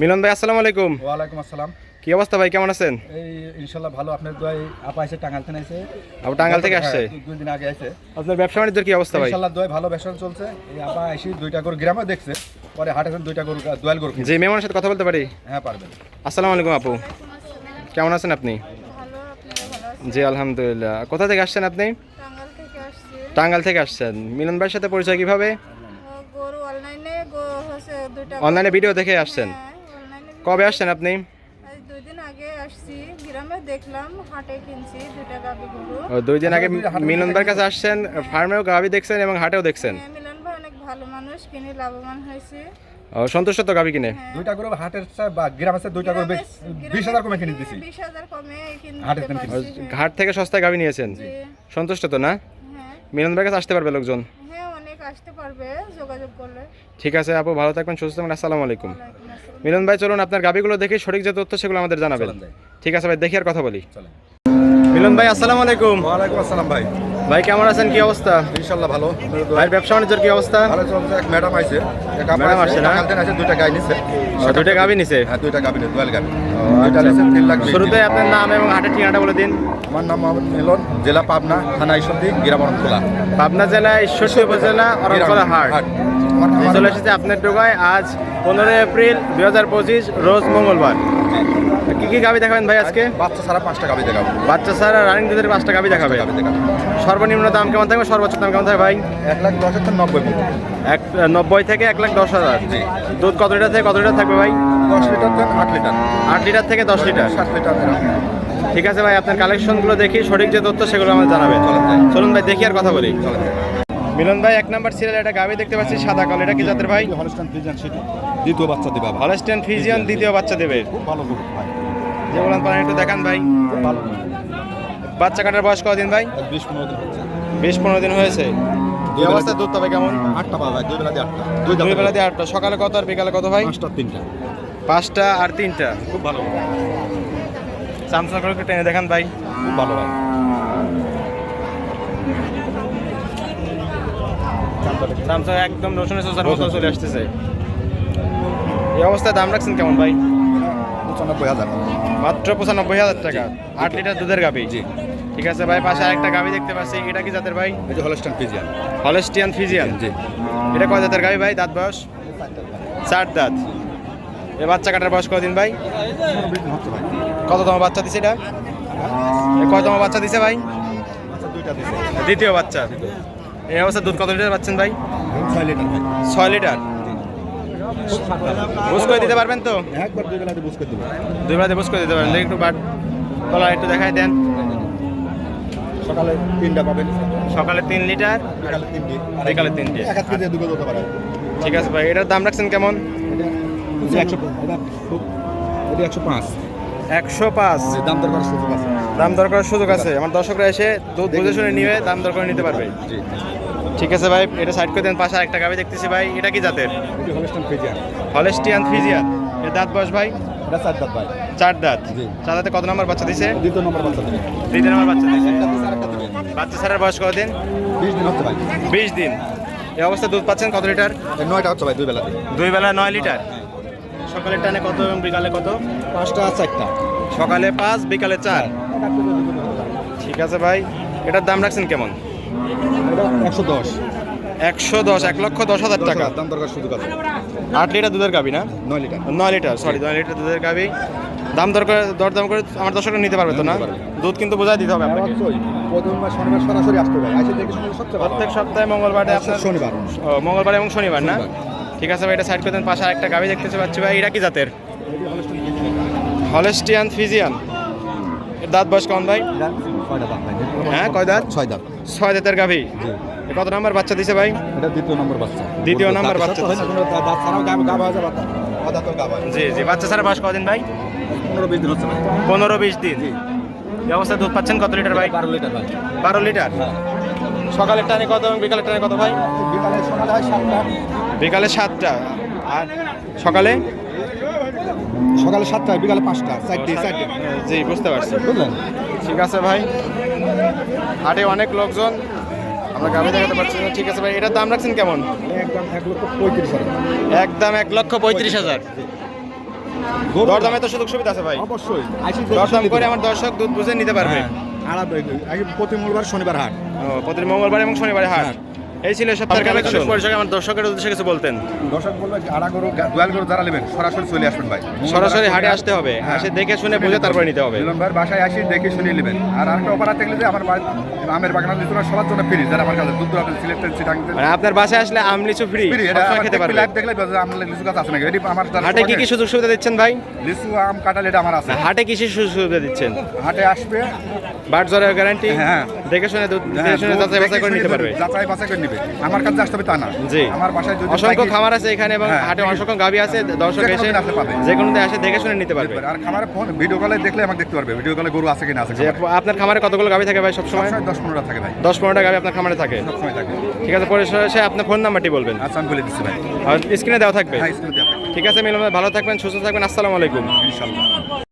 মিলন ভাই আসসালামু আলাইকুম। ওয়ালাইকুম আসসালাম। কি অবস্থা ভাই কেমন আছেন? এই ইনশাল্লাহ ভালো। আপনার দোয়াই আপা এসে টাঙ্গাল থেকে এসে আপু টাঙ্গাল থেকে আসছে? হ্যাঁ, দুই দিন আগে এসে আপনার ব্যবসা বাণিজ্যের কি অবস্থা ভাই? ইনশাল্লাহ দোয়াই ভালো ব্যবসা চলছে। এই আপা এসে দুইটা গরু গ্রামে দেখছে। পরে হাটে দুইটা গরু দোয়াল গরু। যে মেহমানের সাথে কথা বলতে পারি? হ্যাঁ পারবেন। আসসালামু আলাইকুম আপু। কেমন আছেন আপনি? ভালো আপনারা ভালো জি আলহামদুলিল্লাহ। কোথা থেকে আসছেন আপনি? টাঙ্গাল থেকে আসছি। টাঙ্গাল থেকে আসছেন। মিলন ভাইয়ের সাথে পরিচয় কীভাবে? গরু অনলাইনে হচ্ছে দুইটা অনলাইনে ভিডিও দেখে আসছেন। হ্যাঁ। কবে আসছেন আপনি? দুই দিন আগে আসছি। গ্রামে দেখলাম হাটে কিনছি দুইটা গাবি গরু। ও, দুই দিন আগে মিলন ভাইয়ের কাছে আসছেন ফার্মেও গাভি দেখছেন এবং হাটেও দেখছেন? হ্যাঁ, মিলন ভাই অনেক ভালো মানুষ কিনে লাভবান হয়েছে। ও, সন্তুষ্ট তো গাভি কিনে? দুইটা গরু হাটের চেয়ে বা গ্রামে এসে দুইটা কমে কিনে দিছি। কমে হাটের দাম পারছি হ্যাঁ। ঘাট থেকে সস্তায় গাভি নিয়েছেন? সন্তুষ্ট তো না? হ্যাঁ। মিলন কাছে আসতে পারবে লোকজন? হ্যাঁ আসতে পারবে যোগাযোগ করলে। ঠিক আছে আপু ভালো থাকবেন সুস্থ থাকবেন আসসালামু আলাইকুম। মিলন ভাই চলুন আপনার গাবিগুলো দেখে সঠিক যে তথ্য সেগুলো আমাদের জানাবেন। ঠিক আছে ভাই দেখি আর কথা বলি। মিলন ভাই আসসালামু আলাইকুম। ওয়ালাইকুম আসসালাম ভাই। ভাই কেমন আছেন কি অবস্থা? ইনশাল্লাহ ভালো। ভাই ব্যবসা বাণিজ্যের কি অবস্থা? ভালো চলছে এক ম্যাডাম আইছে। এক আপা ম্যাডাম আসছে না? থেকে এসে দুইটা গাই নিছে। ও, দুইটা গাবি নিছে? হ্যাঁ দুইটা গাবি নিছে দোয়াল গাবি। বিশ। শুরুতে আপনার নাম এবং হাটের ঠিকানাটা বলে দিন। আমার নাম মোহাম্মদ মিলন জেলা পাবনা থানা ঈশ্বরদী গ্রাম খোলা পাবনা জেলা ঈশ্বরদী উপজেলা অরণকলা হাট। চলে এসেছে আপনার ডোগায় আজ পনেরোই এপ্রিল দুই হাজার পঁচিশ রোজ মঙ্গলবার। কি কি গাবি দেখাবেন ভাই আজকে? বাচ্চা ছাড়া পাঁচটা গাবি দেখাবো। বাচ্চা সারা রানিং দুধের পাঁচটা গাবি দেখাবে। সর্বনিম্ন দাম কেমন থাকবে? সর্বোচ্চ দাম কেমন থাকবে ভাই? এক লাখ দশ হাজার নব্বই এক নব্বই থেকে এক লাখ দশ হাজার। দুধ কত লিটার থেকে কত লিটার থাকবে ভাই? দশ লিটার দেন আট লিটার। আট লিটার থেকে দশ লিটার। সাত লিটার ঠিক আছে ভাই আপনার কালেকশনগুলো দেখি সঠিক যে তথ্য সেগুলো আমাদের জানাবেন। চলুন ভাই দেখি আর কথা বলি। চলেন। মিলন ভাই এক নাম্বার সিরিয়াল একটা গাবি দেখতে পাচ্ছি সাদা কালো। এটা কি জাতের ভাই? হলস্টান ফ্রিজান সিটি। দ্বিতীয় বাচ্চা দিবা হলস্টেন ফিজিয়ান দ্বিতীয় বাচ্চা দেবে। খুব ভালো গরু ভাই। যে বলেন পারেন একটু দেখান ভাই। ভালো বাচ্চা কাটার বয়স কদিন ভাই? বিশ পনেরো দিন হচ্ছে বিশ পনেরো দিন হয়েছে। এই দুই বেলা অবস্থায় দুধ তবে কেমন? আটটা পাওয়া যায় দুই বেলা দিয়ে আটটা। দুই বেলা দিয়ে আটটা। সকালে কত আর বিকালে কত ভাই? পাঁচটা তিনটা। পাঁচটা আর তিনটা। খুব ভালো স্যামসাং করে টেনে দেখান ভাই। খুব ভালো ভাই। স্যামসাং একদম রসুনের সোসার মতো চলে আসতেছে। এই অবস্থায় দাম রাখছেন কেমন ভাই? পঁচানব্বই হাজার। মাত্র পঁচানব্বই হাজার টাকা। আট লিটার দুধের গাবি জি। ঠিক আছে ভাই পাশে আরেকটা গাবি দেখতে পাচ্ছি। এটা কি জাতের ভাই? এই যে হলস্টান ফ্রিজিয়ান হলেস্টিয়ান ফিজিয়ান জি এটা কয় জাতের গাবি ভাই? দাঁত বয়স? চার দাঁত। এ বাচ্চা কাটার বয়স কদিন ভাই? ভাই কততম বাচ্চা দিছে এটা? এ কয়তম বাচ্চা দিছে ভাই? দ্বিতীয় বাচ্চা। এই অবস্থা, দুধ কত লিটার পাচ্ছেন ভাই? ছয় লিটার। ছয় লিটার বুঝ করে দিতে পারবেন তো? একবার দুই বেলা দিয়ে বুঝ করে দেবো দুই বেলাতে বুঝ করে দিতে পারবেন। একটু বাট তলা একটু দেখাই দেন। সকালে তিনটা পাবেন সকালে তিন লিটার, বিকালে তিনটি বিকালে তিনটে এক হাত দুটো দিতে পারে ঠিক আছে ভাই, এটার দাম রাখছেন কেমন? একশো এটা একশো পাঁচ। একশো পাঁচ। দাম দর করার সুযোগ আছে। দাম দর করার সুযোগ আছে। আমার দর্শকরা এসে দুধ বুঝে শুনে নিয়ে দাম দর করে নিতে পারবে। জি। ঠিক আছে ভাই এটা সাইড করে দেন পাশে আরেকটা গাবি দেখতেছি ভাই এটা কি জাতের? হলেস্টিয়ান ফিজিয়ান এর দাঁত বয়স ভাই? এটা চার দাঁত ভাই। চার দাঁত। চার দাঁতে কত নম্বর বাচ্চা দিছে? দ্বিতীয় নম্বর বাচ্চা দেবে। দ্বিতীয় নম্বর বাচ্চা দিছে। বাচ্চা ছাড়ার বয়স কতদিন বিশ দিন হচ্ছে ভাই। বিশ দিন। এই অবস্থা দুধ পাচ্ছেন কত লিটার? নয়টা হচ্ছে ভাই দুই বেলাতে। দুই বেলা নয় লিটার। সকালের টানে কত এবং বিকালে কত? পাঁচটা চারটা সকালে পাঁচ বিকালে চার। ঠিক আছে ভাই এটার দাম রাখছেন কেমন? একশো দশ। একশো দশ এক লক্ষ দশ হাজার টাকা। দাম দরকার সুযোগ আছে আট লিটার দুধের গাবি না? নয় লিটার। নয় লিটার সরি নয় লিটার দুধের গাবি। দাম দরকার করে দর দাম করে আমার দর্শকরা নিতে পারবে তো না? দুধ কিন্তু বোঝাই দিতে হবে আপনাকে। সরাসরি আসতে হবে। প্রত্যেক সপ্তাহে মঙ্গলবার শনিবার। মঙ্গলবার এবং শনিবার না। ঠিক আছে ভাই এটা সাইড করে দেন পাশে একটা গাবি দেখতেতে পাচ্ছি ভাই এটা কি জাতের? Holstein Friesian. দাঁত বয়স কম ভাই? হ্যাঁ? কয় দাঁত ছয় দাঁত। ছয় দাঁতের গাভি। কত নাম্বার বাচ্চা দিছে ভাই? এটা দ্বিতীয় নম্বর বাচ্চা। দ্বিতীয় নম্বর বাচ্চা হয় জি জি। বাচ্চা ছাড়া বয়স কদিন ভাই? পনেরো বিশ দিন হচ্ছে ভাই। পনেরো বিশ দিন। এই অবস্থায় দুধ পাচ্ছেন কত লিটার ভাই? বারো লিটার ভাই। বারো লিটার? সকালের টানে কত এবং বিকালের টানে কত ভাই? বিকালে সকালে হয় সাতটা। বিকালে সাতটা। আর সকালে? সকালে সাতটা বিকালে পাঁচটা। চারটে চারটে। জি বুঝতে পারছি। বুঝলেন? ঠিক আছে ভাই। হাটে অনেক লোকজন। আমরা গাভি দেখাতে পারছি না। ঠিক আছে ভাই এটার দাম রাখছেন কেমন? একদম এক লক্ষ পঁয়ত্রিশ হাজার। একদম এক লক্ষ পঁয়ত্রিশ হাজার। দরদামে তো সুযোগ সুবিধা আছে ভাই। অবশ্যই। দরদাম করে আমার দর্শক দুধ বুঝে নিতে পারবে। হ্যাঁ আগে প্রতি মঙ্গলবার শনিবার হাট। প্রতি মঙ্গলবার এবং শনিবারে হাট। এই ছিল সপ্তাহের কালেকশন। পরিচয় আমার দর্শকের উদ্দেশ্যে কিছু বলতেন। দর্শক বলবে আড়া গরু দোয়াল গরু যারা নেবেন সরাসরি চলে আসবেন ভাই। সরাসরি হাটে আসতে হবে। হ্যাঁ। এসে দেখে শুনে বুঝে তারপরে নিতে হবে। মিলন ভাইয়ের বাসায় আসি দেখে শুনে নেবেন। আর আরেকটা অফার থাকলে যে আমার আমের বাগান লিচু সবার জন্য ফ্রি যারা আমার কাছে দুধ দোয়াবেন সিলেক্টেড সিটাং মানে আপনার বাসায় আসলে আম লিচু ফ্রি ফ্রি এটা খেতে পারবে। লাইভ দেখলে বোঝা যায় লিচু গাছ আছে নাকি। এটি আমার হাটে কি কি সুযোগ সুবিধা দিচ্ছেন ভাই? লিচু আম কাঁঠাল এটা আমার আছে। হাটে কি কি সুযোগ সুবিধা দিচ্ছেন? হাটে আসবে। বাট জ্বরের গ্যারান্টি হ্যাঁ। দেখে শুনে দুধ দেখে হ্যাঁ, শুনে যাচাই বাছাই করে নিতে পারবে। যাচাই বাছাই করে নিবে আমার কাছে আসতে হবে তা না। জি। আমার বাসায় যদি অসংখ্য খামার আছে এখানে এবং হ্যাঁ, হাটে অসংখ্য গাভি আছে দর্শক এসে আসতে পারবে। যে কোনো দিন এসে দেখে শুনে নিতে পারবে। আর খামারে ফোন ভিডিও কলে দেখলে আমাকে দেখতে পারবে। ভিডিও কলে গরু আছে কিনা আছে আপনার খামারে কতগুলো গাভি থাকে ভাই সবসময়? সবসময় দশ পনেরো থাকে ভাই। দশ পনেরোটা গাভি আপনার খামারে থাকে? সবসময় থাকে। ঠিক আছে পরে আপনার ফোন নাম্বারটি বলবেন। আচ্ছা আমি বলে দিচ্ছি ভাই। আর স্ক্রিনে দেওয়া থাকবে? হ্যাঁ স্কুলে দেওয়া থাকবে। ঠিক আছে মিলন ভালো থাকবেন সুস্থ থাকবেন আসসালামু আলাইকুম। ইনশাল্লাহ